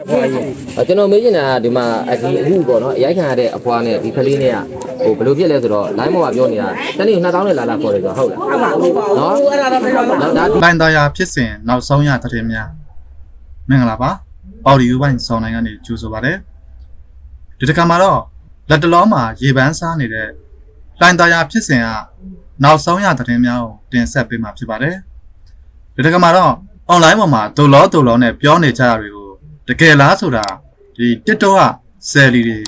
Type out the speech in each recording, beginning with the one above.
အကျွန်တော်မေးချင်တာကဒီမှာအဒီအခုပေါ့နော်အရိုက်ခံရတဲ့အဖွားနဲ့ဒီကလေးနဲ့ကဟိုဘယ်လိုဖြစ်လဲဆိုတော့ line ပေါ်မှာပြောနေတာတနေ့2000နဲ့လာလာခေါ်တယ်ဆိုတော့ဟုတ်လားဟုတ်ပါဘူးနော်အဲ့ဒါတော့တော့ဒါလိုင်းသားယာဖြစ်စဉ်နောက်ဆုံးရတဲ့များမင်္ဂလာပါအော်ဒီယိုပိုင်းဆောင်းနိုင်ကနေကြိုဆိုပါရစေဒီတစ်ခါမှာတော့လက်တလုံးမှာရေပန်းစားနေတဲ့လိုင်းသားယာဖြစ်စဉ်ကနောက်ဆုံးရတဲ့များကိုတင်ဆက်ပေးမှာဖြစ်ပါတယ်ဒီတစ်ခါမှာတော့ online ပေါ်မှာဒုလောဒုလောနဲ့ပြောနေကြတာတွေကို တကယ်လားဆိုတာဒီ TikTok ကဆယ်လီတွေ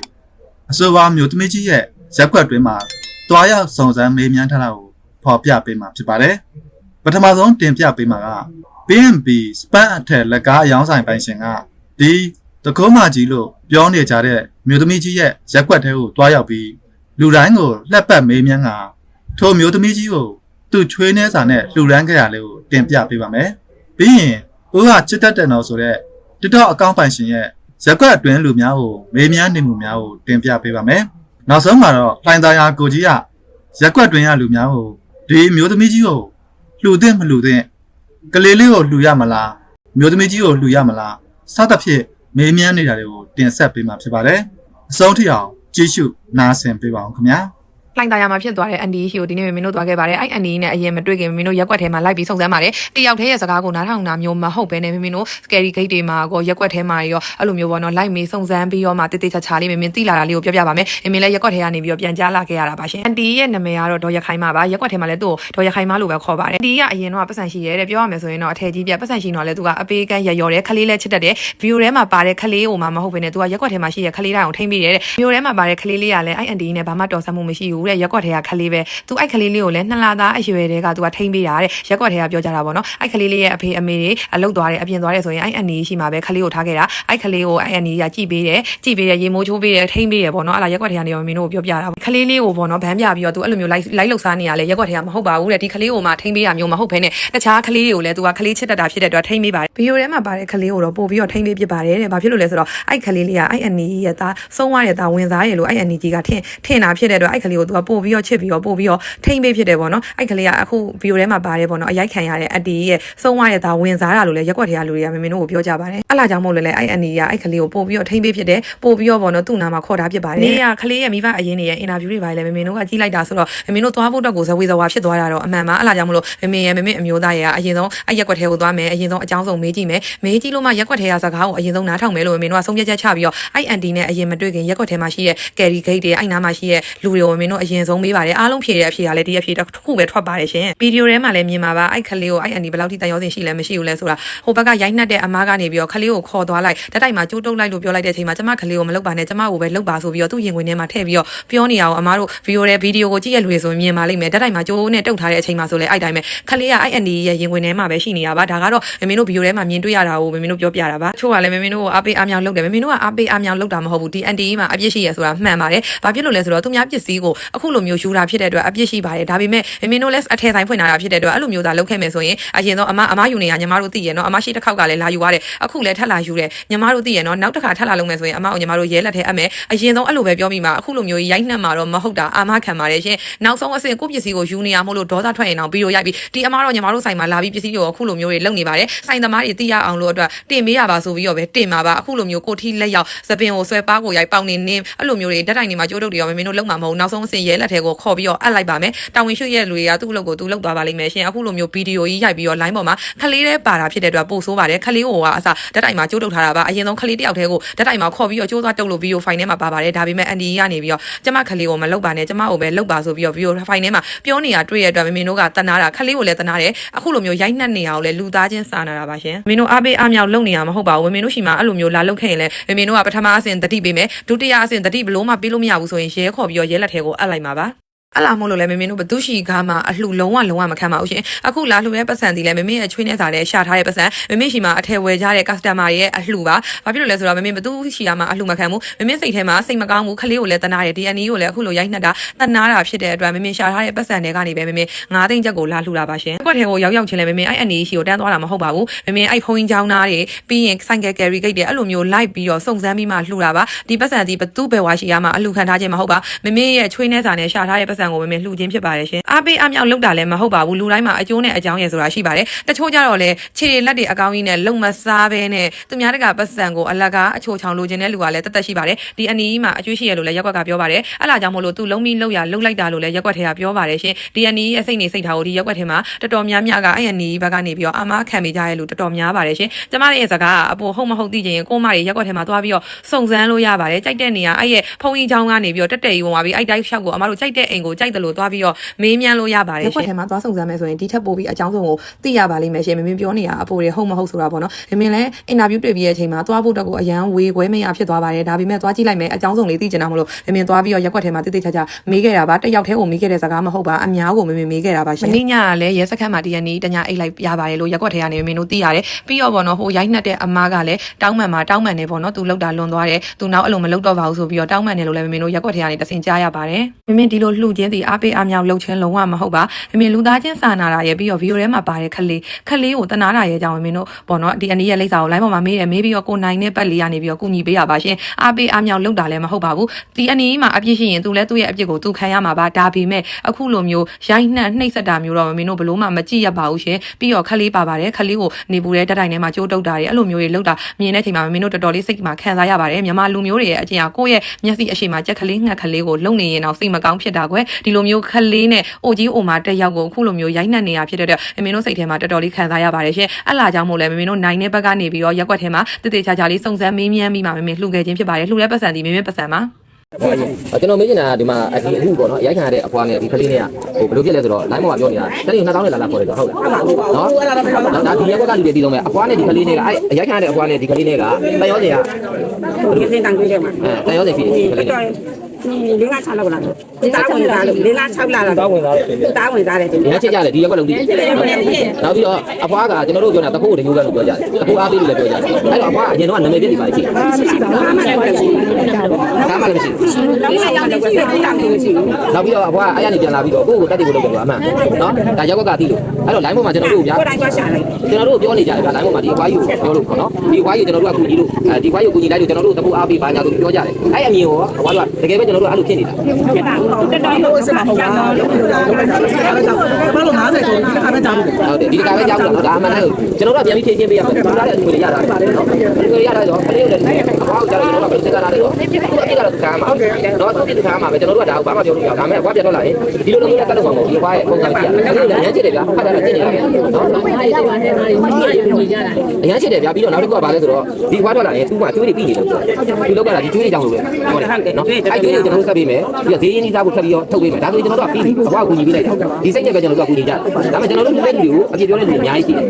အဆိုပါမျိုးသမီးကြီးရဲ့ရက်ွက်တွင်းမှာတွားရောက်စုံစမ်းမေးမြန်းထားတာကိုဖော်ပြပေးမှာဖြစ်ပါတယ်ပထမဆုံးတင်ပြပေးမှာက BNB Span အထက်လက်ကားအယောင်းဆိုင်ပိုင်ရှင်ကဒီတကုံးမကြီးလို့ပြောနေကြတဲ့မြို့သမီးကြီးရဲ့ရက်ွက်ထဲကိုတွားရောက်ပြီးလူတိုင်းကိုလှက်ပတ်မေးမြန်းကထိုမြို့သမီးကြီးကိုသူ့ချွေးနှဲစာနဲ့လှူဒန်းခဲ့ရလေးကိုတင်ပြပေးပါမယ်။ပြီးရင်ဦးကချစ်တတ်တယ်နော်ဆိုတော့ TikTok အကောင့်ပိုင်ရှင်ရဲ့ရက်ွက်အတွင်းလူများကိုမေးမြန်းနေမှုများကိုတင်ပြပေးပါမယ်။နောက်ဆုံးမှာတော့လှိုင်သာယာကိုကြီးကရက်ွက်တွင်ရလူများကိုဒီမျိုးသမီးကြီးကိုလှူတဲ့မလှူတဲ့ကလေးလေးကိုလှူရမလားမျိုးသမီးကြီးကိုလှူရမလားစသဖြင့်မေးမြန်းနေတာတွေကိုတင်ဆက်ပေးမှာဖြစ်ပါတယ်အဆုံးထိအောင်ကြည့်ရှုနားဆင်ပေးပါအောင်ခင်ဗျာ လှိုင်သာယာမှာဖြစ်သွားတဲ့အန်ဒီဟီကိုဒီနေ့မင်းတို့သွားခဲ့ပါတယ်အဲ့အန်ဒီနဲ့အရင်မတွေ့ခင်မင်းတို့ရက်ွက်ထဲမှာလိုက်ပြီးစုံစမ်းပါတယ်တယောက်တည်းရဲ့စကားကိုနားထောင်တာမျိုးမဟုတ်ဘဲနဲ့မင်းတို့ scary gate တွေမှာကိုရက်ွက်ထဲမှာရောအဲ့လိုမျိုးပေါ့နော်လိုက်မေးစုံစမ်းပြီးတော့မှတိတိကျကျလေးမင်းသိလာတာလေးကိုပြောပြပါမယ်မင်းလည်းရက်ွက်ထဲကနေပြီးတော့ပြန်ကြားလာခဲ့ရတာပါရှင်အန်ဒီရဲ့နာမည်ကတော့ဒေါ်ရခိုင်မပါရက်ွက်ထဲမှာလည်းသူ့ကိုဒေါ်ရခိုင်မလို့ပဲခေါ်ပါတယ်အန်ဒီကအရင်တော့ပတ်စံရှိရဲတဲ့ပြောရမယ်ဆိုရင်တော့အထည်ကြီးပြပတ်စံရှိတော့လည်းသူကအပေးကန်းရရော်တဲ့ခလေးလည်းချစ်တတ်တယ်ဗီဒီယိုထဲမှာပါတဲ့ခလေးကိုမှမဟုတ်ဘဲနဲ့သူကရက်ွက်ထဲမှာရှိတဲ့ခလေးတိုင်းကိုထိမ့်ပြီးတယ်တဲ့ဗီဒီယိုထဲမှာပါတဲ့ခလေးလေးကလည်းအဲ့အန်ဒီနဲ့ဘာမှတော်ဆမှုမရှိဘူးတဲ့ရက်ွက်ထဲကခလေးပဲသူအဲ့ခလေးလေးကိုလည်းနှစ်လသားအရွယ်တည်းကသူကထိမ့်ပေးတာတဲ့ရက်ွက်ထဲကပြောကြတာပေါ့နော်အဲ့ခလေးလေးရဲ့အဖေအမေတွေအလုတ်သွားတယ်အပြင်သွားတယ်ဆိုရင်အဲ့အန်ဒီရှိမှာပဲခလေးကိုထားခဲ့တာအဲ့ခလေးကိုအဲ့အန်ဒီကကြည့်ပေးတယ်ကြည့်ပေးတယ်ရေမိုးချိုးပေးတယ်ထိမ့်ပေးတယ်ပေါ့နော်အဲ့ဒါရက်ွက်ထဲကနေတော့မင်းတို့ပြောပြတာခလေးလေးကိုပေါ့နော်ဗန်းပြပြီးတော့သူအဲ့လိုမျိုးလိုက်လိုက်လောက်စားနေရလဲရက်ွက်ထဲကမဟုတ်ပါဘူးတဲ့ဒီခလေးကိုမှထိမ့်ပေးတာမျိုးမဟုတ်ဘဲနဲ့တခြားခလေးတွေကိုလည်းသူကခလေးချစ်တတ်တာဖြစ်တဲ့အတွက်ထိမ့်ပေးပါတယ်ဗီဒီယိုထဲမှာပါတဲ့ခလေးကိုတော့ပို့ပြီးတော့ထိမ့်ပေးဖြစ်ပါတယ်တဲ့ဘာဖြစ်လို့လဲဆိုတော့အဲ့ခလေးလေးကအဲ့အန်ဒီရဲ့သားဆုံးသွားတဲ့သားဝင်စားရလို့အဲ့အန်ဒီကြီးကထင်ထင်တာဖြစ်တဲ့အတွက်အဲ့ခလေးကိုသူကပို့ပြီးတော့ချစ်ပြီးတော့ပို့ပြီးတော့ထိမ့်ပေးဖြစ်တယ်ပေါ့နော်အဲ့ခလေးကအခုဗီဒီယိုထဲမှာပါတယ်ပေါ့နော်အရိုက်ခံရတဲ့အတီရဲ့ဆုံးသွားတဲ့သားဝင်စားတာလို့လည်းရက်ွက်ထဲကလူတွေကမင်းမင်းတို့ကိုပြောကြပါတယ်အဲ့လာကြောင့်မို့လို့လဲအဲ့အန်ဒီကအဲ့ခလေးကိုပို့ပြီးတော့ထိမ့်ပေးဖြစ်တယ်ပို့ပြီးတော့ပေါ့နော်သူ့နာမှာခေါ်တာဖြစ်ပါတယ်နေကခလေးရဲ့မိဘအရင်နေရဲ့အင်တာဗျူးတွေပါလေမင်းမင်းတို့ကကြီးလိုက်တာဆိုတော့မင်းမင်းတို့သွားဖို့အတွက်ကိုဇဝေဇဝါဖြစ်သွားတာတော့အမှန်ပါအဲ့လာကြောင့်မို့လို့မင်းမင်းရဲ့မင်းမင်းအမျိုးသားရဲ့အရင်ဆုံးအဲ့ရက်ွက်ထဲကိုသွားမယ်အရင်ဆုံးအကြောင်းဆုံးမေးကြည့်မယ်မေးကြည့်လို့မှရက်ွက်ထဲကစကားကိုအရင်ဆုံးနားထောင်မယ်လို့မင်းတို့ကဆုံးဖြတ်ချက်ချပြီးတော့အဲ့အန်တီနဲ့အရင်မတွေ့ခင်ရက်ွက်ထဲမှာရှိတဲ့ကယ်ရီဂိတ်တွေအဲ့နားမှာရှိတဲ့လူတွေကိုမင်းတို့အရင်ဆုံးမေးပါတယ်အားလုံးဖြေတဲ့အဖြေကလည်းဒီအဖြေတစ်ခုပဲထွက်ပါတယ်ရှင်ဗီဒီယိုထဲမှာလည်းမြင်ပါပါအဲ့ခလေးကိုအဲ့အန်တီဘယ်လောက်ထိတန်ရောစင်ရှိလဲမရှိဘူးလဲဆိုတာဟိုဘက်ကရိုက်နှက်တဲ့အမားကနေပြီးတော့ခလေးကိုခေါ်သွားလိုက်တက်တိုက်မှာကျိုးတုံးလိုက်လို့ပြောလိုက်တဲ့အချိန်မှာကျမခလေးကိုမလုပ်ပါနဲ့ကျမကိုပဲလုပ်ပါဆိုပြီးတော့သူ့ရင်ခွင်ထဲမှာထည့်ပြီးတော့ပြောနေရအောင်အမားတို့ဗီဒီယိုထဲဗီဒီယိုကိုကြည့်ရလူတွေဆိုမြင်ပါလိမ့်မယ်တက်တိုက်မှာကျိုးနဲ့တုတ်ထားတဲ့အချိန်မှာဆိုလဲအဲ့တိုင်းပဲခလေးကအဲ့အန်တီရဲ့ရင်ခွင်ထဲမှာပဲရှိနေတာပါဒါကတော့မမင်းတို့ဗီဒီယိုထဲမှာမြင်တွေ့ရတာကိုမမင်းတို့ပြောပြတာပါချို့ကလည်းမမင်းတို့ကိုအားပေးအားမြောင်လုပ်တယ်မမင်းတို့ကအားပေးအားမြောင်လုပ်တာမဟုတ်ဘူးဒီအန်တီမှာအပြစ်ရှိရဆိုတာမှန်ပါတယ်ဘာဖြစ်လို့လဲဆိုတော့သူများပစ္စည်းကိုအခုလိုမျိုးယူတာဖြစ်တဲ့အတွက်အပြစ်ရှိပါတယ်ဒါပေမဲ့မမင်းတို့လည်းအထည်ဆိုင်ဖွင့်လာတာဖြစ်တဲ့အတွက်အဲ့လိုမျိုးသာလုပ်ခဲ့မယ်ဆိုရင်အရင်ဆုံးအမအမယူနေတာညီမတို့သိရနော်အမရှိတစ်ခေါက်ကလည်းလာယူရတယ်အခုလည်းထပ်လာယူတယ်ညီမတို့သိရနော်နောက်တစ်ခါထပ်လာလုပ်မယ်ဆိုရင်အမကိုညီမတို့ရဲလက်ထဲအပ်မယ်အရင်ဆုံးအဲ့လိုပဲပြောမိမှာအခုလိုမျိုးရိုက်နှက်မှာတော့မဟုတ်တာအာမခံပါတယ်ရှင်နောက်ဆုံးအဆင့်ကိုပစ္စည်းကိုယူနေရမို့လို့ဒေါသထွက်ရင်တော့ပြီးတော့ရိုက်ပြီးဒီအမတော့ညီမတို့ဆိုင်မှာလာပြီးပစ္စည်းကိုအခုလိုမျိုးတွေလုပ်နေပါတယ်ဆိုင်သမားတွေသိရအောင်လို့အတွက်တင်ပေးရပါဆိုပြီးတော့ပဲတင်ပါပါအခုလိုမျိုးကိုထီလက်ရောက်သပင်ကိုဆွဲပါးကိုရိုက်ပေါင်နေနေအဲ့လိုမျိုးတွေတက်တိုင်နေမှာကြိုးတုပ်တွေရောမင်းတို့လုံမှာမဟုတ်နောက်ဆုံးအဆင့်ရဲလက်ထဲကိုခေါ်ပြီးတော့အပ်လိုက်ပါမယ်တာဝန်ရှိရဲ့လူတွေကသူ့အလုပ်ကိုသူလုပ်သွားပါလိမ့်မယ်ရှင်အခုလိုမျိုးဗီဒီယိုကြီးရိုက်ပြီးတော့ line ပေါ်မှာခလေးတဲ့ပါတာဖြစ်တဲ့အတွက်ပို့ဆိုးပါတယ်ခလေးကိုကအစတက်တိုင်မှာကြိုးတုပ်ထားတာပါအရင်ဆုံးခလေးတယောက်တည်းကိုတက်တိုင်မှာခေါ်ပြီးတော့ကြိုးသွားတုပ်လို့ဗီဒီယိုဖိုင်ထဲမှာပါပါတယ်ဒါပေမဲ့အန်ဒီကနေပြီးတော့ကျမခလေးကိုမလုပ်ပါနဲ့ကျမကိုပဲလုပ်ပါဆိုပြီးတော့ဗီဒီယိုဖိုင်ထဲမှာပြောနေတာတွေ့ရတဲ့အတွက်မင်းတို့ကတနာတာခလေးကိုလည်းတနာတယ်အခုလိုမျိုးရိုက်နှက်နေအောင်လည်းလူသားချင်းစာနာတာပါရှင်မင်းတို့အားပေးအားမြောက်လုပ်နေရမှာမဟုတ်ပါဘူးမင်းတို့ရှိမှာအဲ့လိုမျိုးလာလုပ်ခဲ့ရင်လည်းမင်းတို့ကပထမအဆင့်တတိပေးမယ်ဒုတိယအဆင့်တတိဘလို့မှပေးလို့မရဘူးဆိုရင်ရဲခေါ်ပြီးတော့ရဲလက်ထဲကိုအပ်လိုက်မှာပါ အဲ့လာမို့လို့လဲမမင်းတို့ဘသူရှိကားမှာအလှလုံးဝလုံးဝမခံပါဘူးရှင်အခုလာလှူတဲ့ပတ်စံဒီလဲမမင်းရဲ့ချွေးနေစာနဲ့ရှာထားတဲ့ပတ်စံမမင်းရှိမှာအထည်ဝယ်ကြတဲ့ customer ရဲ့အလှူပါဘာဖြစ်လို့လဲဆိုတော့မမင်းဘသူရှိကားမှာအလှူမခံဘူးမမင်းစိတ်ထဲမှာစိတ်မကောင်းဘူးခလေးကိုလည်းတနာတယ်ဒီအနီးကိုလည်းအခုလိုရိုက်နှက်တာတနာတာဖြစ်တဲ့အတွက်မမင်းရှာထားတဲ့ပတ်စံတွေကနေပဲမမင်း9သိန်းချက်ကိုလာလှူတာပါရှင်ကွက်ထဲကိုရောက်ရောက်ချင်းလဲမမင်းအဲ့အနီးရှိကိုတန်းသွားတာမဟုတ်ပါဘူးမမင်းအဲ့ဖုန်းကြီးချောင်းသားတွေပြီးရင်ဆိုင်ကယ်ကယ်ရီဂိတ်တွေအဲ့လိုမျိုးလိုက်ပြီးတော့စုံစမ်းပြီးမှလှူတာပါဒီပတ်စံဒီဘသူဘယ်ဝါရှိကားမှာအလှူခံထားခြင်းမဟုတ်ပါမမင်းရဲ့ချွေးနေစာနဲ့ရှာထားတဲ့ပတ်စံစံကိုမမေလှူခြင်းဖြစ်ပါတယ်ရှင်အားပေးအမြောက်လောက်တာလည်းမဟုတ်ပါဘူးလူတိုင်းမှာအကျိုးနဲ့အကြောင်းရယ်ဆိုတာရှိပါတယ်တချို့ကြတော့လေခြေတွေလက်တွေအကောင်းကြီးနဲ့လုံမစားဘဲနဲ့သူများတကပတ်စံကိုအလကားအချိုချောင်လိုချင်တဲ့လူကလည်းတသက်ရှိပါတယ်ဒီအနီးမှာအကျွေးရှိရလို့လည်းရက်ကွက်ကပြောပါတယ်အဲ့လာကြောင့်မို့လို့သူလုံးပြီးလောက်ရလှုပ်လိုက်တာလို့လည်းရက်ကွက်ထဲကပြောပါတယ်ရှင်ဒီအနီးရဲ့စိတ်နေစိတ်ထားကိုဒီရက်ကွက်ထဲမှာတော်တော်များများကအဲ့အနီးဘက်ကနေပြီးတော့အမားခံမိကြရဲ့လူတော်တော်များပါတယ်ရှင်ကျမရဲ့စကားကအပေါ်ဟုတ်မဟုတ်သိချင်ရင်ကိုမတွေရက်ကွက်ထဲမှာသွားပြီးတော့စုံစမ်းလို့ရပါတယ်ကြိုက်တဲ့နေရာအဲ့ရဲ့ဖုန်းကြီးချောင်းကနေပြီးတော့တက်တက်ကြီးဝင်သွားပြီးအဲ့တိုက်လျှောက်ကိုအမတို့ကြိုက်တဲ့အိမ်ကိုကြိုက်တယ်လို့သွားပြီးတော့မေးမြန်းလို့ရပါတယ်ရှင်ရက်ကွက်ထဲမှာသွားစုံစမ်းမယ်ဆိုရင်ဒီထက်ပိုပြီးအကြောင်းစုံကိုသိရပါလိမ့်မယ်ရှင်မင်းပြောနေတာအပေါ်တွေဟုတ်မဟုတ်ဆိုတာပေါ့နော်မင်းလည်းအင်တာဗျူးတွေ့ပြီးရဲ့အချိန်မှာသွားဖို့တော့ကိုအရန်ဝေခွဲမရဖြစ်သွားပါတယ်ဒါပေမဲ့သွားကြည့်လိုက်မယ်အကြောင်းစုံလေးသိချင်တာမလို့မင်းသွားပြီးတော့ရက်ကွက်ထဲမှာတိတိကျကျမေးခဲ့တာပါတစ်ယောက်တည်းကိုမေးခဲ့တဲ့စကားမဟုတ်ပါအများကိုမင်းမေးခဲ့တာပါရှင်မင်းညကလည်းရဲစခန်းမှာတရနေ့တညအိတ်လိုက်ရပါတယ်လို့ရက်ကွက်ထဲကနေမင်းတို့သိရတယ်ပြီးတော့ပေါ့နော်ဟိုရိုက်နှက်တဲ့အမားကလည်းတောင်းမှန်မှာတောင်းမှန်နေပေါ့နော်သူလောက်တာလွန်သွားတယ်သူနောက်အဲ့လိုမလုပ်တော့ပါဘူးဆိုပြီးတော့တောင်းမှန်နေလို့လည်းမင်းတို့ရက်ကွက်ထဲကနေတဆင်ကြားရပါတယ်မင်းဒီလိုလှူခြင်းစီအားပေးအားမြောက်လှုပ်ခြင်းလုံးဝမဟုတ်ပါမင်းလူသားချင်းစာနာတာရဲ့ပြီးတော့ဗီဒီယိုထဲမှာပါတဲ့ခလေးခလေးကိုတနာတာရဲ့အကြောင်းမင်းတို့ပေါ့နော်ဒီအနည်းရဲ့လိပ်စာကို line ပေါ်မှာမေးတယ်မေးပြီးတော့ကိုနိုင်တဲ့ပတ်လေးကနေပြီးတော့ကုညီပေးရပါရှင်အားပေးအားမြောက်လှုပ်တာလည်းမဟုတ်ပါဘူးဒီအနည်းမှာအပြစ်ရှိရင်သူလည်းသူ့ရဲ့အပြစ်ကိုသူခံရမှာပါဒါပေမဲ့အခုလိုမျိုးရိုက်နှက်နှိပ်စက်တာမျိုးတော့မင်းတို့ဘလို့မှမကြည့်ရပါဘူးရှင်ပြီးတော့ခလေးပါပါတယ်ခလေးကိုနေပူတဲ့တက်တိုင်ထဲမှာကြိုးတုပ်တာတွေအဲ့လိုမျိုးတွေလှုပ်တာမြင်တဲ့အချိန်မှာမင်းတို့တော်တော်လေးစိတ်မှာခံစားရပါတယ်မြန်မာလူမျိုးတွေရဲ့အကျင့်ဟာကိုယ့်ရဲ့မျက်စိအရှိမှာကြက်ကလေးငှက်ခလေးကိုလုံနေရင်တော့စိတ်မကောင်းဖြစ်တာကွယ်ဒီလိုမျိုးခလေးနဲ့အိုကြီးအိုမာတက်ရောက်ကိုအခုလိုမျိုးရိုက်နှက်နေတာဖြစ်တဲ့အတွက်မင်းတို့စိတ်ထဲမှာတော်တော်လေးခံစားရပါတယ်ရှင်အဲ့လာကြောင့်မို့လဲမင်းတို့နိုင်တဲ့ဘက်ကနေပြီးတော့ရက်ွက်ထဲမှာတည်တည်ချာချာလေးစုံစမ်းမေးမြန်းပြီးမှမင်းလှူခဲ့ခြင်းဖြစ်ပါတယ်လှူတဲ့ပတ်စံဒီမင်းမင်းပတ်စံပါကျွန်တော်မေးချင်တာကဒီမှာအဒီအခုပေါ့နော်အရိုက်ခံရတဲ့အဖွားနဲ့ဒီကလေးနဲ့ဟိုဘယ်လိုဖြစ်လဲဆိုတော့ line ပေါ်မှာပြောနေတာတနေ့2000နဲ့လာလာခေါ်တယ်ဆိုဟုတ်လားနော်ဒါဒီရက်ကွက်ကလူတွေဒီလုံးမဲ့အဖွားနဲ့ဒီကလေးနဲ့ကအဲအရိုက်ခံရတဲ့အဖွားနဲ့ဒီကလေးနဲ့ကတန်ရောစင်ကဒီစင်တန်ကြီးထဲမှာအဲတန်ရောစင်ဖြစ်ဒီကလေးနဲ့ လေးငါ6လောက်လာဒီတာဝင်သားလို့လေးငါ6လာလာတာဝင်သားတယ်တာဝင်သားတယ်ဒီဒီနေ့ချက်ကြတယ်ဒီရက်ကွက်လုံးဒီနောက်ပြီးတော့အဖွားကကျွန်တော်တို့ပြောနေတာတခိုးတမျိုးကလို့ပြောကြတယ်တခိုးအားပေးလို့လည်းပြောကြတယ်အဲ့တော့အဖွားအရင်တော့နာမည်ပြစ်နေပါလိမ့်ရှိမရှိပါဘူးမှလည်းမရှိဘူးဒါမှလည်းမရှိလုံးဝရောက်နေပြီစိတ်တောင်းနေရှိဘူးနောက်ပြီးတော့အဖွားအဲ့ရနေပြန်လာပြီးတော့ကိုယ့်ကိုတက်တယ်ကိုလုပ်တယ်ကွာအမှန်နော်ဒါရက်ကွက်ကတီးလို့အဲ့တော့ line ပေါ်မှာကျွန်တော်တို့ဗျာကိုယ်တိုင်သွားရှာလိုက်ကျွန်တော်တို့ပြောနေကြတယ်ဗျာ line ပေါ်မှာဒီအဖွားကြီးကိုပြောလို့ပေါ့နော်ဒီအဖွားကြီးကျွန်တော်တို့ကကူညီလို့အဲဒီအဖွားကြီးကိုကူညီလိုက်လို့ကျွန်တော်တို့တကူအားပေးပါညာလို့ပြောကြတယ်အဲ့အမြင်ကိုအဖွားကတကယ်ပဲကျွန်တော်တို့အဲ့လိုဖြစ်နေတာဖြစ်တာတော်တော်လို့စမှာဟုတ်ပါဘာလို့50ကျော်ဒီခါနဲ့ကြားလို့ဟုတ်တယ်ဒီတကားပဲကြောက်လို့ဒါအမှန်တမ်းကျွန်တော်တို့ကပြန်ပြီးဖြည့်ချင်းပေးရမယ်ကျွန်တော်တို့လည်းအမှုတွေရတာနော်ဒီလိုရတာတော့ခလေးတွေလည်းအဖွားကိုကြောက်ကျွန်တော်တို့ကဘယ်စကားလာလဲတော့ဒီကိကတော့ခံမှာဟုတ်တယ်တော့သူတိခံမှာပဲကျွန်တော်တို့ကဒါကိုဘာမှပြောလို့မရဒါပေမဲ့အဖွားပြန်တော့လာရင်ဒီလိုလိုမျိုးကတ်လို့မှာမဟုတ်ဒီအဖွားရဲ့ပုံစံကြည့်ရတယ်အဲ့ဒါလည်းရမ်းချစ်တယ်ဗျာဖတ်တာလည်းချစ်နေတယ်နော်အရမ်းချစ်တယ်ဗျာပြီးတော့နောက်တစ်ခုကဘာလဲဆိုတော့ဒီအဖွားတော့လာရင်သူ့မှာကျွေးတွေပြီးနေလို့ဒီလောက်ကလာဒီကျွေးတွေကြောင့်လို့ပဲဟုတ်တယ်နော်အဲ့ကျွေးတွေကျွန်တော်တို့ဆက်ပေးမယ်ပြီးတော့ဈေးရင်းကြီးစားဖို့ထပ်ပြီးတော့ထုတ်ပေးမယ်ဒါဆိုရင်ကျွန်တော်တို့ကပြီးပြီအဖွားကိုကူညီပေးလိုက်တာဒီစိတ်နဲ့ပဲကျွန်တော်တို့ကကူညီကြတယ်ဒါပေမဲ့ကျွန်တော်တို့လူတဲ့လူတွေကိုအပြစ်ပြောတဲ့လူတွေအများကြီးရှိတယ်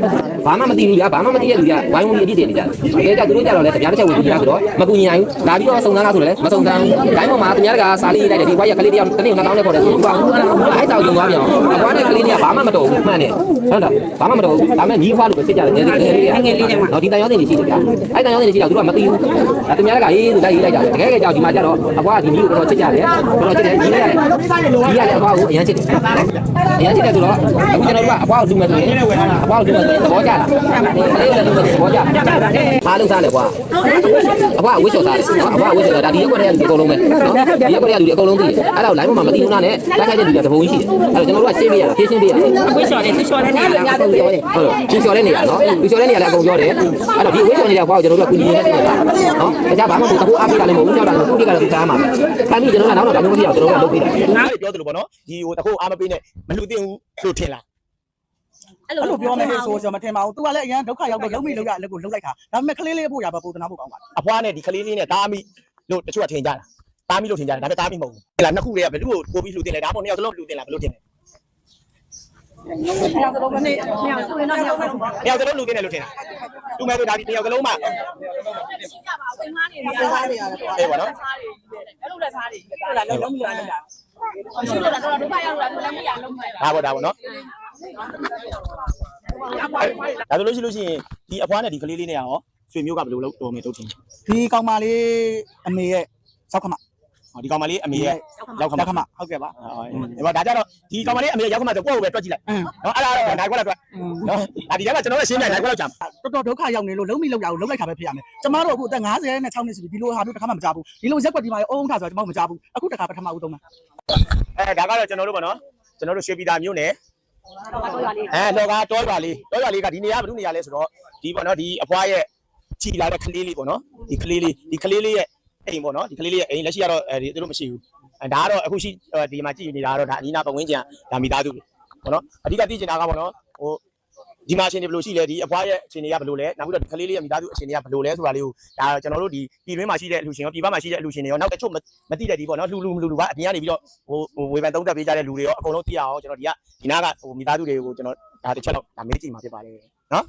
ဘာမှမသိဘူးကြာဘာမှမသိတဲ့လူတွေကဝိုင်းဝန်းပြီးအပြစ်တင်နေကြတယ်တကယ်ကြောက်သူတို့ကြတော့လည်းတရားတစ်ချက်ဝင်ကူညီရဆိုတော့မကူညီနိုင်ဘူးဒါပြီးတော့စုံစမ်းလားဆိုတော့လည်းမစုံစမ်းဘူးဒိုင်းပေါ်မှာတရားတကာစားလေးရေးလိုက်တယ်ဒီဘွားရကလေးတယောက်တစ်နေ့2000နဲ့ပေါ်တယ်ဆိုတော့အဲ့တောင်ကျုံသွားပြန်အဘွားနဲ့ကလေးတွေကဘာမှမတော်ဘူးမှန်တယ်ဟုတ်လားဘာမှမတော်ဘူးဒါပေမဲ့ညီးဖွားလို့ပဲဖြစ်ကြတယ်ငယ်ငယ်လေးငယ်လေးတွေနော်ဒီတန်ရောစင်တွေရှိတယ်ဗျာအဲ့တန်ရောစင်တွေရှိတော့သူတို့ကမသိဘူးဒါသူများကအေးသူလိုက်ရေးလိုက်ကြတယ်တကယ်ကြောက်ဒီမှာကြတော့အဘွားကဒီညီးကိုတော့ချစ်ကြတယ်တော့ချစ်တယ်ညီးရတယ်ညီးရတယ်အဘွားကိုအရင်ချစ်တယ်အရင်ချစ်တယ်ဆိုတော့အခုကျွန်တော်တို့ကအဘွားကိုလူမယ်ဆိုရင်အဘွားကိုလူမယ်ဆိုရင်သဘောကျလားကလေးကလည်းလူမယ်သဘောကျအားလုံးစားတယ်ကွာအဘွားဝှစ်ချော်စားတယ်အဘွားဝှစ်ချော်စားဒါဒီရက်ွက်တဲ့လူအကုန်လုံးပဲနော်ဒီရက်ွက်တဲ့လူအကုန်လုံးသိတယ်အဲ့ဒါကို line ပေါ်မှာမသိဘူးနာနဲ့တိုက်ခိုက်တဲ့လူတွေကတပုံရှိတယ်အဲ့တော့ကျွန်တော်တို့ကရှင်းပေးရဖြည့်ရှင်းပေးရတယ်ဝိရှော်တယ်သူရှော်တဲ့နေရာကိုပြောတယ်ဟုတ်ပြီချော်တဲ့နေရာနော်ဒီချော်တဲ့နေရာလည်းအကုန်ပြောတယ်အဲ့တော့ဒီဝှစ်ချော်နေတဲ့ဘွားကိုကျွန်တော်တို့ကကူညီနေတဲ့နေရာနော်တခြားဘာမှမဟုတ်ဘူးအားပေးတာလည်းမဟုတ်ဘူးကြောက်တာလည်းသူတိကတော့သူသားမှာခိုင်းပြီးကျွန်တော်ကနောက်တော့ဒါမျိုးမသိအောင်ကျွန်တော်တို့ကလုပ်ပေးတာငါပြောသလိုပေါ့နော်ဒီဟိုတခုအားမပေးနဲ့မလူတင်ဘူးလို့ထင်လား အဲ့လိုပြောမယ်ဆိုကျွန်တော်မထင်ပါဘူး။ तू ကလည်းအရင်ဒုက္ခရောက်တော့လုံးမိလုံးရအလုပ်ကိုလုံးလိုက်တာ။ဒါပေမဲ့ကလေးလေးဖို့ရပါပုံသနာဖို့ကောင်းပါလားအဖွားနဲ့ဒီကလေးလေးနဲ့တားမိလို့တချို့ကထင်ကြတာတားမိလို့ထင်ကြတယ်ဒါပေမဲ့တားမိမဟုတ်ဘူးဟဲ့လားနှစ်ခုတည်းကဘယ်သူ့ကိုပို့ပြီးလူတင်လဲဒါမှမဟုတ်နှစ်ယောက်စလုံးလူတင်လားဘယ်လိုတင်လဲ။အဲ့ဒါတော့မနေ့ညောင်သူ့နောက်ရောက်တော့နှစ်ယောက်စလုံးလူတင်တယ်လို့ထင်တာသူမဲ့ဆိုဒါဒီနှစ်ယောက်စလုံးမှစားနေရတယ်ကွာအေးပေါ့နော်ဟုတ်လားလုံးလုံးမိရတယ်လားဒါပေါ့ဒါပေါ့နော် ဒါဆိုလို့ရှိလို့ရှိရင်ဒီအဖွားနဲ့ဒီကလေးလေးနဲ့ရောဆွေမျိုးကဘယ်လိုလုပ်တော်မယ်တို့ထင်လဲ။ဒီကောင်မလေးအမေရဲ့စောက်ခမဟောဒီကောင်မလေးအမေရဲ့ရောက်ခမရောက်ခမဟုတ်ကဲ့ပါဟောဒါကြတော့ဒီကောင်မလေးအမေရောက်ခမဆိုကိုယ့်ကိုပဲတွက်ကြည့်လိုက်အင်းနော်အဲ့ဒါတော့နိုင်ခွက်လောက်တွက်နော်ဒါဒီကကျွန်တော်လည်းရှင်းပြနိုင်ခွက်လောက်ကြာတော်တော်ဒုက္ခရောက်နေလို့လုံးမိလောက်ရအောင်လုံးလိုက်တာပဲဖြစ်ရမယ်ကျမတို့အခုအသက်50နဲ့6နှစ်ရှိပြီဒီလိုဟာမျိုးတစ်ခါမှမကြဘူးဒီလိုရက်ွက်ဒီမှာအုံးထားဆိုတာကျမတို့မကြဘူးအခုတစ်ခါပထမဦးသုံးမှာအဲဒါကတော့ကျွန်တော်တို့ပေါ့နော်ကျွန်တော်တို့ရွှေပြည်သာမြို့နယ် အဲလောကတောရွာလေးတောရွာလေးကဒီနေရာဘယ်လိုနေရာလဲဆိုတော့ဒီပေါ့နော်ဒီအဖွားရဲ့ခြိလာတဲ့ကလေးလေးပေါ့နော်ဒီကလေးလေးဒီကလေးလေးရဲ့အိမ်ပေါ့နော်ဒီကလေးလေးရဲ့အိမ်လက်ရှိကတော့အဲဒီသူတို့မရှိဘူးအဲဒါကတော့အခုရှိဒီမှာကြည့်နေတာကတော့ဒါအနီးနားပတ်ဝန်းကျင်ကဒါမိသားစုတွေပေါ့နော်အဓိကသိချင်တာကပေါ့နော်ဟို ဒီမှာအချိန်တွေဘယ်လိုရှိလဲဒီအဖွားရဲ့အချိန်တွေကဘယ်လိုလဲနောက်ပြီးတော့ဒီကလေးလေးရဲ့မိသားစုအချိန်တွေကဘယ်လိုလဲဆိုတာလေးကိုဒါကျွန်တော်တို့ဒီပြည်တွင်းမှာရှိတဲ့အလူရှင်ရောပြည်ပမှာရှိတဲ့အလူရှင်တွေရောနောက်တချို့မသိတဲ့ဒီပေါ့နော်လှူလှူမလှူလှူပါအပြင်ကနေပြီးတော့ဟိုဟိုဝေဖန်သုံးသပ်ပေးကြတဲ့လူတွေရောအကုန်လုံးသိရအောင်ကျွန်တော်ဒီကဒီနားကဟိုမိသားစုတွေကိုကျွန်တော်ဒါတစ်ချက်တော့ဒါမေးကြည့်မှာဖြစ်ပါတယ်နော်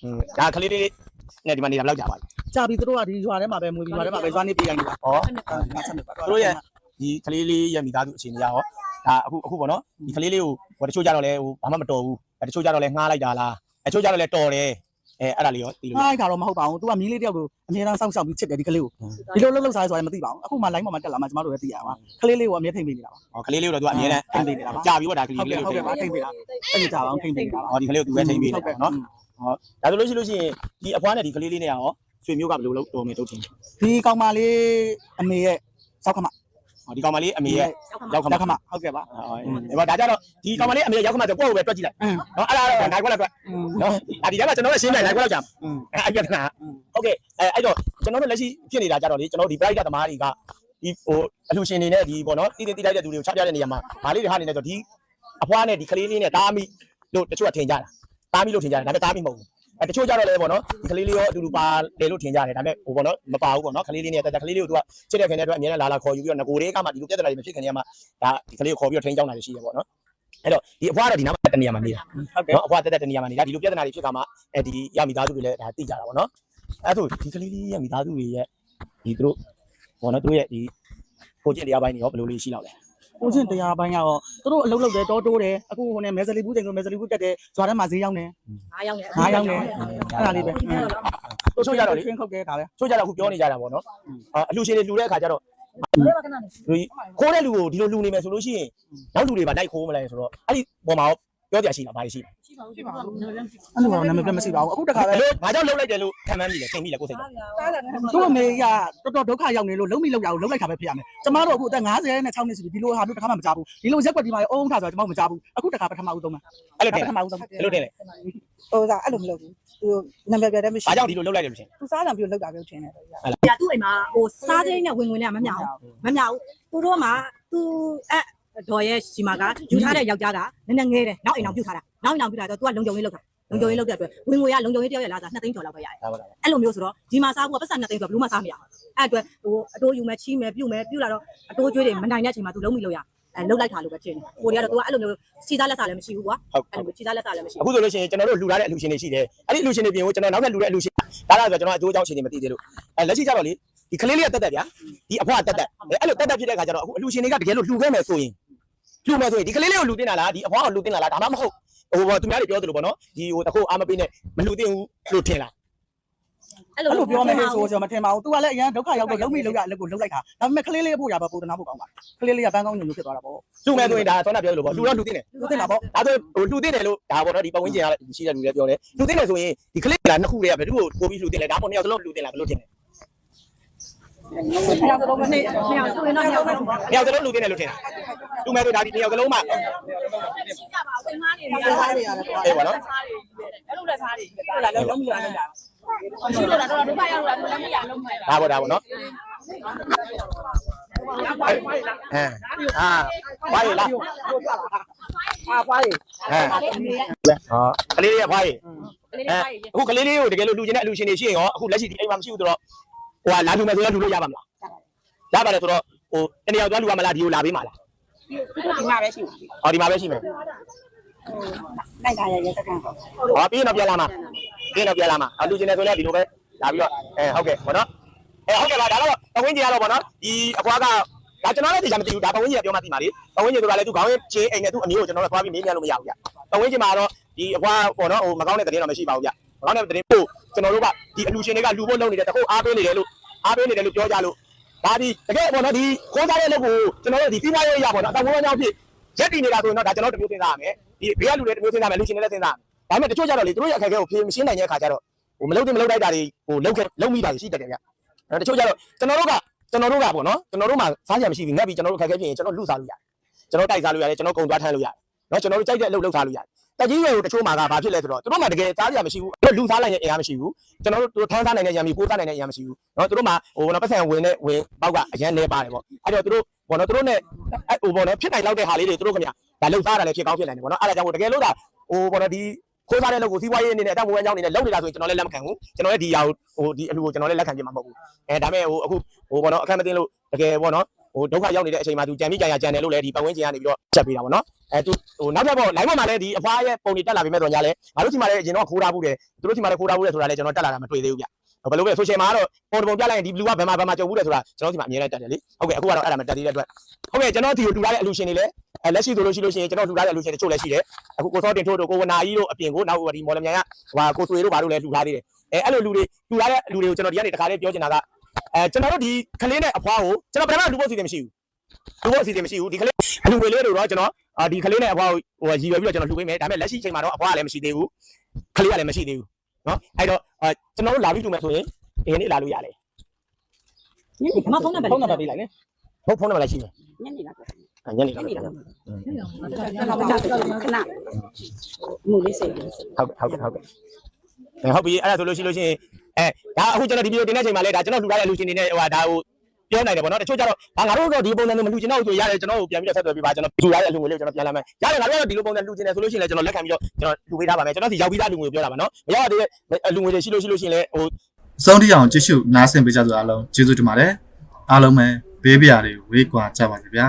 ဟွန်းဒါကလေးလေးနဲ့ဒီမှာနေတာဘယ်လောက်ကြာပါလဲကြာပြီသူတို့ကဒီရွာထဲမှာပဲမွေးပြီးရွာထဲမှာပဲရွာနေပြေးနေတာဟောသူတို့ရဲ့ဒီကလေးလေးရဲ့မိသားစုအချိန်ကြီးရောဒါအခုအခုပေါ့နော်ဒီကလေးလေးကိုဟိုတချို့ကြတော့လဲဟိုဘာမှမတော်ဘူး တချို့ကြတော့လဲငှားလိုက်တာလားတချို့ကြတော့လဲတော်တယ်အဲအဲ့ဒါလေးရောသိလို့ငါ့ခါတော့မဟုတ်ပါဘူး။ तू ကမီးလေးတယောက်ကိုအမြဲတမ်းစောင့်ရှောက်ပြီးချစ်တယ်ဒီကလေးကို။ဒီလိုလှုပ်လှုပ်စားရဲဆိုတာလည်းမသိပါဘူး။အခုမှ line ပေါ်မှာတက်လာမှကျမတို့လည်းသိရပါ။ကလေးလေးကိုအမြဲထိန်ပေးနေတာပါဟောကလေးလေးကိုတော့သူကအမြဲတမ်းထိန်းပေးနေတာပါကြာပြီပေါ့ဒါက။လေးဟုတ်လေးကဲ့ကိုဟုတ်ကဲ့ပါထိန်ပေးတာ။အဲ့ဒီကြပါအောင်ထိန်ပေးနေတာပါဟောဒီကလေးကိုသူပဲထိန်းပေးတယ်ဟုတ်ကဲ့နော်ဟောဒါဆိုလို့ရှိလို့ရှိရင်ဒီအဖွားနဲ့ဒီကလေးလေးနဲ့ရောဆွေမျိုးကဘယ်လိုလုပ်တော်မယ်တုတ်ချင်းဒီကောင်မလေးအမေရဲ့စောက်ခမဟော ဒီကောင်မလေးအမေရဲ့ရောက်ခမစောက်ခမဟုတ်ကဲ့ပါဟောဒါကြတော့ဒီကောင်မလေးအမေရောက်ခမဆိုကိုယ့်ကိုပဲတွက်ကြည့်လိုက်။အင်းနော်အဲ့ဒါတော့နိုင်ခွက်လောက်တွက်အင်းနော်ဒါဒီကကျွန်တော်လည်းရှင်းပြနိုင်ခွက်လောက်ကြာအင်းအဲ့အပြဿနာဟုတ်ကဲ့အဲအဲ့တော့ကျွန်တော်တို့လက်ရှိဖြစ်နေတာကြတော့လေကျွန်တော်ဒီ private သမားတွေကဒီဟိုအလှရှင်နေနဲ့ဒီပေါ့နော်တည်တည်တည်လိုက်တဲ့သူတွေကိုချပြတဲ့နေရာမှာဗာလေးတွေဟာနေတယ်ဆိုဒီအဖွားနဲ့ဒီကလေးလေးနဲ့တားမိလို့တချို့ကထင်ကြတာတားမိလို့ထင်ကြတယ်ဒါပေမဲ့တားမိမဟုတ်ဘူး အဲတချို့ကြတော့လေပေါ့နော်ဒီကလေးလေးရောအတူတူပါတယ်လို့ထင်ကြတယ်ဒါပေမဲ့ဟိုပေါ့နော်မပါဘူးပေါ့နော်ကလေးလေးနဲ့တက်တက်ကလေးလေးကိုသူကချစ်တဲ့ခင်တဲ့အတွက်အမြဲတမ်းလာလာခေါ်ယူပြီးတော့ငကိုလေးကမှဒီလိုပြဿနာတွေမဖြစ်ခင်တည်းကမှဒါဒီကလေးကိုခေါ်ပြီးတော့ထိန်းချောင်းတာရှိရပေါ့နော်အဲ့တော့ဒီအဖွားကတော့ဒီနားမှာတနေရာမှာနေတာဟုတ်ကဲ့နော်အဖွားတက်တက်တနေရာမှာနေတာဒီလိုပြဿနာတွေဖြစ်ခါမှာအဲဒီရမိသားစုတွေလည်းဒါသိကြတာပေါ့နော်အဲ့ဒါဆိုဒီကလေးလေးရဲ့မိသားစုတွေရဲ့ဒီသူတို့ပေါ့နော်သူတို့ရဲ့ဒီကိုကျင့်တရားပိုင်းတွေရောဘယ်လိုလေးရှိလောက်လဲ။ဦးချင်းတရားပိုင်းကတော့သူတို့အလုပ်လုပ်တယ်တောတိုးတယ်အခုဟိုနဲ့မဲစလီဘူးချိန်ကိုမဲစလီဘူးတက်တယ်ဇွာထဲမှာဈေးရောက်နေ အားရောက်နေ။ငါးရောက်နေအဲ့ဒါလေးပဲ။တို့ချို့ကြတော့လေချင်းခုတ်တယ်ဒါပဲချို့ကြတော့အခုပြောနေကြတာပေါ့နော်အာအလှရှင်တွေလှူတဲ့အခါကျတော့ဒီခိုးတဲ့လူကိုဒီလိုလှူနေမယ်ဆိုလို့ရှိရင်နောက်လူတွေပါလိုက်ခိုးမလဲဆိုတော့အဲ့ဒီပေါ်မှာရောပြောကြရှိလားဘာတွေရှိလဲ အဲ့လိုတော့နာမည်ပြမရှိပါဘူးအခုတခါပဲဘယ်လိုဘာကြောင့်လှုပ်လိုက်တယ်လို့ခံမှန်းမိလဲသင်မိလဲကိုယ်စိတ်လဲသူ့အမေကတော်တော်ဒုက္ခရောက်နေလို့လုံးမိလောက်ရအောင်လုံးလိုက်တာပဲဖြစ်ရမယ်ကျမတို့အခုအသက်50နဲ့6နှစ်ရှိပြီဒီလိုဟာမျိုးတစ်ခါမှမကြဘူးဒီလိုရက်ွက်ဒီမှာအုံးထားဆိုတာကျမတို့မကြဘူးအခုတခါပထမဦးသုံးမှာအဲ့လိုတင်ပထမဦးသုံးဘယ်လိုတင်လဲဟိုကအဲ့လိုမလုပ်ဘူးသူနံပါတ်ပြတဲ့မရှိဘာကြောင့်ဒီလိုလှုပ်လိုက်တယ်လို့ရှင်သူစားတယ်ပြီးလောက်တာပဲထင်တယ်တော့ကြာသူ့အိမ်မှာဟိုစားစိမ်းနဲ့ဝင်ဝင်နဲ့မမြောက်မမြောက်သူတို့မှသူအဲ့ဒေါ်ရဲ့ဒီမှာကယူထားတဲ့ယောက်ျားကနည်းနည်းငဲတယ်နောက်အိမ်အောင်ပြုတ်ထားတာ နောက်အိမ်အောင်ပြုတ်ထားတော့ तू ကလုံခြုံရေးလောက်တာလုံခြုံရေးလောက်တဲ့အတွက်ဝင်ငွေကလုံခြုံရေးတယောက်ရဲ့လာစား2သိန်းကျော်လောက်ပဲရတယ် ဒါပါလား အဲ့လိုမျိုးဆိုတော့ဒီမှာစားဖို့ကပတ်စံ2သိန်းဆိုတော့ဘယ်လို့မှစားမရဘူးအဲ့အတွက်ဟိုအတိုးယူမယ်ချီးမယ်ပြုတ်မယ်ပြုတ်လာတော့အတိုးကျွေးတွေမနိုင်တဲ့အချိန်မှာ तू လုံးမိလို့ရအဲလုံးလိုက်တာလို့ပဲဖြစ်နေကိုတွေကတော့ तू ကအဲ့လိုမျိုးစီစားလက်စားလည်းမရှိဘူးကွာ ဟုတ် အဲ့လိုမျိုးစီစားလက်စားလည်းမရှိ အခုဆိုလို့ရှိရင်ကျွန်တော်တို့လှူထားတဲ့အလှရှင်တွေရှိတယ်အဲ့ဒီအလှရှင်တွေပြင်ကိုကျွန်တော်နောက်ထပ်လှူတဲ့အလှရှင်ဒါလားဆိုတော့ကျွန်တော်အကျိုးအကြောင်းရှင်တွေမသိသေးလို့အဲလက်ရှိကြတော့လေဒီကလေးလေးကတက်တက်ဗျာဒီအဖွားတက်တက်အဲအဲ့လိုတက်တက်ဖြစ်တဲ့ခါကျတော့အခုအလှရှင်တွေကတကယ်လို့လှူခဲ့မယ်ဆိုရင်လှူမယ်ဆိုရင်ဒီကလေးလေးကိုလှူတင်တာလားဒီအဖွားကိုလှူတင်တာလားဒါမှမဟုတ် ဟိုဘောသူများတွေပြောသလိုပေါ့နော်ဒီဟိုတခုအားမပေးနဲ့မလှူတင်ဘူးလို့ထင်လားအဲ့လိုပြောမယ်ဆိုကျွန်တော်မထင်ပါဘူး तू ကလည်းအရင်ဒုက္ခရောက်တော့လုံးမိလောက်ရအလုပ်ကိုလုံးလိုက်တာဒါပေမဲ့ကလေးလေးဖို့ရပါပို့တနာဖို့ကောင်းပါကလေးလေးကပန်းကောင်းညို့ညို့ဖြစ်သွားတာပေါ့လှူမယ်ဆိုရင်ဒါသောနာပြောသလိုပေါ့လှူတော့လှူတင်တယ်သူတင်တာပေါ့ဒါဆိုဟိုလှူတင်တယ်လို့ဒါပေါ့နော်ဒီပတ်ဝန်းကျင်ကရှိတဲ့လူတွေပြောတယ်လှူတင်တယ်ဆိုရင်ဒီကလေးကနှစ်ခုတည်းကဘယ်သူ့ကိုပို့ပြီးလှူတင်လဲဒါမှမဟုတ်နှစ်ယောက်စလုံးလှူတင်လားဘယ်လိုထင်လဲ ဘူး။ညောင်တော့မနေညောင်တွင်တော့ညောင်တော့နှစ်ယောက်စလုံးလှူတင်တယ်လို့ထင်တာလှူမယ်ဆိုဒါဒီနှစ်ယောက်စလုံးမှရှိကြပါဘူး။ငါးနေနေရတယ်အေးပေါ့နော်အဲ့လိုလက်စားတွေဟုတ်လားလုံးလုံးမရနိုင်တာရှိလို့လားတော့ဒုက္ခရောက်လာတော့လည်းမရလုံးမယ်ဒါပေါ့ဒါပေါ့နော်အဲအာဘာရလားအာဖွားရီအဲဟာကလေးလေးကဘာရအခုကလေးလေးကိုတကယ်လို့လူချင်းတဲ့အလူရှင်တွေရှိရင်ရောအခုလက်ရှိဒီအိမ်မှာမရှိဘူးဆိုတော့ ဟိုကလာလူမယ်ဆိုတော့လူလို့ရပါမလားရပါတယ်ဆိုတော့ဟိုတနေရာသွားလူရမလားဒီကိုလာပေးမလားဒီမှာပဲရှိဘူးဟောဒီမှာပဲရှိမယ်နိုင်တာရရစကန်ပေါ့ဟောပြီးရင်တော့ပြန်လာမှာပြီးရင်တော့ပြန်လာမှာအလူချင်းတွေဆိုလည်းဒီလိုပဲလာပြီးတော့အဲဟုတ်ကဲ့ဘောနော်အဲဟုတ်ကဲ့ပါဒါတော့ပဝင်းကြီးရတော့ဘောနော်ဒီအကွာကဒါကျွန်တော်လည်းသိချင်မသိဘူးဒါပဝင်းကြီးကပြောမှသိမှာလေပဝင်းကြီးဆိုတာလည်းသူခေါင်းချင်းအိမ်နဲ့သူအမျိုးကိုကျွန်တော်လည်းသွားပြီးမေးမြန်းလို့မရဘူးဗျပဝင်းကြီးမှာတော့ဒီအကွာပေါ့နော်ဟိုမကောင်းတဲ့သတင်းတော့မရှိပါဘူးဗျ မကောင်းတဲ့သတင်းပို့ကျွန်တော်တို့ကဒီအလူရှင်တွေကလူဖို့လုပ်နေတယ်တခုအားပေးနေတယ်လို့အားပေးနေတယ်လို့ပြောကြလို့ဒါဒီတကယ်ပေါ့နော်ဒီခိုးစားတဲ့လုပ်ကိုကျွန်တော်တို့ဒီပြီးပွားရေးရပေါ့နော်အတောင်ဝန်းကြောင်းဖြစ်ရက်တည်နေတာဆိုရင်တော့ဒါကျွန်တော်တို့တစ်မျိုးစဉ်းစားရမယ်ဒီဘေးကလူတွေတစ်မျိုးစဉ်းစားမယ်လူချင်းတွေလည်းစဉ်းစားရမယ်ဒါပေမဲ့တချို့ကြတော့လေသူတို့ရဲ့အခက်အခဲကိုဖြေမရှင်းနိုင်တဲ့အခါကျတော့ဟိုမလုပ်တဲ့မလုပ်တိုက်တာတွေဟိုလုပ်ခဲ့လုပ်မိတာတွေရှိတယ်ဗျအဲတချို့ကြတော့ကျွန်တော်တို့ကကျွန်တော်တို့ကပေါ့နော်ကျွန်တော်တို့မှစားကြမရှိဘူးငက်ပြီးကျွန်တော်တို့ခက်ခဲဖြစ်ရင်ကျွန်တော်လူစားလို့ရတယ်ကျွန်တော်တိုက်စားလို့ရတယ်ကျွန်တော်ကုံသွားထမ်းလို့ရတယ်နော်ကျွန်တော်တို့ကြိုက်တဲ့အလုပ်လုပ်စားလို့ရတယ် တက်ကြီးရွယ်ကိုတချို့မှာကဘာဖြစ်လဲဆိုတော့သူတို့မှတကယ်စားကြမရှိဘူးအဲ့လူစားနိုင်တဲ့အင်အားမရှိဘူးကျွန်တော်တို့ထမ်းစားနိုင်တဲ့ရံမီပိုးစားနိုင်တဲ့အင်အားမရှိဘူးနော်သူတို့မှဟိုဘောနော်ပတ်စံဝင်တဲ့ဝင်ပေါက်ကအရန်နေပါတယ်ပေါ့အဲ့တော့သူတို့ဘောနော်သူတို့နဲ့ဟိုဘောနော်ဖြစ်နိုင်လောက်တဲ့ဟာလေးတွေသူတို့ခင်ဗျဒါလှုပ်စားတာလည်းဖြစ်ကောင်းဖြစ်နိုင်တယ်ပေါ့နော်အဲ့ဒါကြောင့်တကယ်လို့ဒါဟိုဘောနော်ဒီခိုးစားတဲ့လုပ်ကိုစီးပွားရေးအနေနဲ့အတက်မွေးအကြောင်းအနေနဲ့လုပ်နေတာဆိုရင်ကျွန်တော်လည်းလက်မခံဘူးကျွန်တော်လည်းဒီຢာဟိုဒီအလူကိုကျွန်တော်လည်းလက်ခံပြမှာမဟုတ်ဘူးအဲဒါမဲ့ဟိုအခုဟိုဘောနော်အခက်မသိလို့တကယ်ဘောနော် ဟိုဒုက္ခရောက်နေတဲ့အချိန်မှာသူကြံမိကြံရကြံတယ်လို့လည်းဒီပတ်ဝန်းကျင်ကနေပြီးတော့ချက်ပေးတာပေါ့နော်အဲသူဟိုနောက်ထပ်ပေါ့ line ပေါ်မှာလည်းဒီအဖွားရဲ့ပုံတွေတက်လာပြီမဲ့တော့ညာလဲငါတို့ဒီမှာလည်းအရင်တော့ခိုးထားဘူးတယ်သူတို့ဒီမှာလည်းခိုးထားဘူးတယ်ဆိုတာလည်းကျွန်တော်တက်လာတာမတွေ့သေးဘူးဗျဘယ်လိုပဲ social မှာတော့ပုံတပုံပြလိုက်ရင်ဒီ blue ကဘယ်မှာဘယ်မှာကြုံဘူးတယ်ဆိုတာကျွန်တော်ဒီမှာအမြဲတမ်းတက်တယ်လေဟုတ်ကဲ့အခုကတော့အဲ့ဒါမတက်သေးတဲ့အတွက်ဟုတ်ကဲ့ကျွန်တော်ဒီကိုတူထားတဲ့အလူရှင်တွေလည်းအဲလက်ရှိဆိုလို့ရှိလို့ရှိရင်ကျွန်တော်တူထားတဲ့အလူရှင်တချို့လည်းရှိတယ်အခုကိုစောတင်ထိုးတို့ကိုဝနာကြီးတို့အပြင်ကိုနောက်ဒီမော်လမြိုင်ကဟိုကိုဆွေတို့ဘာတို့လည်းတူထားသေးတယ်အဲအဲ့လိုလူတွေတူထားတဲ့လူတွေကိုကျွန်တော်ဒီကနေတခါလေးပြောချင်တာက အဲကျွန်တော်တို့ဒီကလေးနဲ့အဖွားကိုကျွန်တော်ဘယ်မှလူဖို့စီတယ်မရှိဘူးလူဖို့စီတယ်မရှိဘူးဒီကလေးအလူတွေလေးတို့တော့ကျွန်တော်အာဒီကလေးနဲ့အဖွားကိုဟိုရည်ရွယ်ပြီးတော့ကျွန်တော်လှူပေးမယ်ဒါပေမဲ့လက်ရှိအချိန်မှာတော့အဖွားကလည်းမရှိသေးဘူးကလေးကလည်းမရှိသေးဘူးနော်အဲ့တော့အဲကျွန်တော်တို့လာပြီးတူမယ်ဆိုရင်ဒီနေ့လာလို့ရတယ်မဖုန်းနံပါတ်ဖုန်းနံပါတ်ပေးလိုက်လေဟုတ်ဖုန်းနံပါတ်လည်းရှိတယ်ညနေလာခဏအဲညနေလာမယ်ဟုတ်မူလေးစိတ်ကဲ့ဟုတ်ကဲ့ဟုတ်ကဲ့အဲဟုတ်ပြီအဲ့ဒါဆိုလို့ရှိလို့ရှိရင် အဲဒါအခုကျွန်တော်ဒီဗီဒီယိုတင်တဲ့အချိန်မှာလဲဒါကျွန်တော်လှူထားတဲ့လူရှင်တွေနဲ့ဟိုဟာဒါဟိုပြောနိုင်တယ်ပေါ့နော်တချို့ကျတော့ဘာငါတို့တော့ဒီပုံစံမျိုးမလှူချင်တော့ဘူးဆိုရတယ်ကျွန်တော်ကိုပြန်ပြီးတော့ဆက်သွယ်ပေးပါကျွန်တော်လှူထားတဲ့အလူငွေလေးကိုကျွန်တော်ပြန်လာမယ်ရတယ်ငါတို့ကတော့ဒီလိုပုံစံလှူချင်တယ်ဆိုလို့ရှိရင်လည်းကျွန်တော်လက်ခံပြီးတော့ကျွန်တော်လှူပေးထားပါမယ်ကျွန်တော်စီရောက်ပြီးသားလူငွေပြောတာပါနော်မရောက်သေးတဲ့လူငွေတွေရှိလို့ရှိလို့ရှိရင်လည်းဟိုအဆုံးထိအောင်ကြည့်ရှုနားဆင်ပေးကြသူအားလုံးကျေးဇူးတင်ပါတယ်အားလုံးပဲဘေးပြားတွေဝေးကွာကြပါစေဗျာ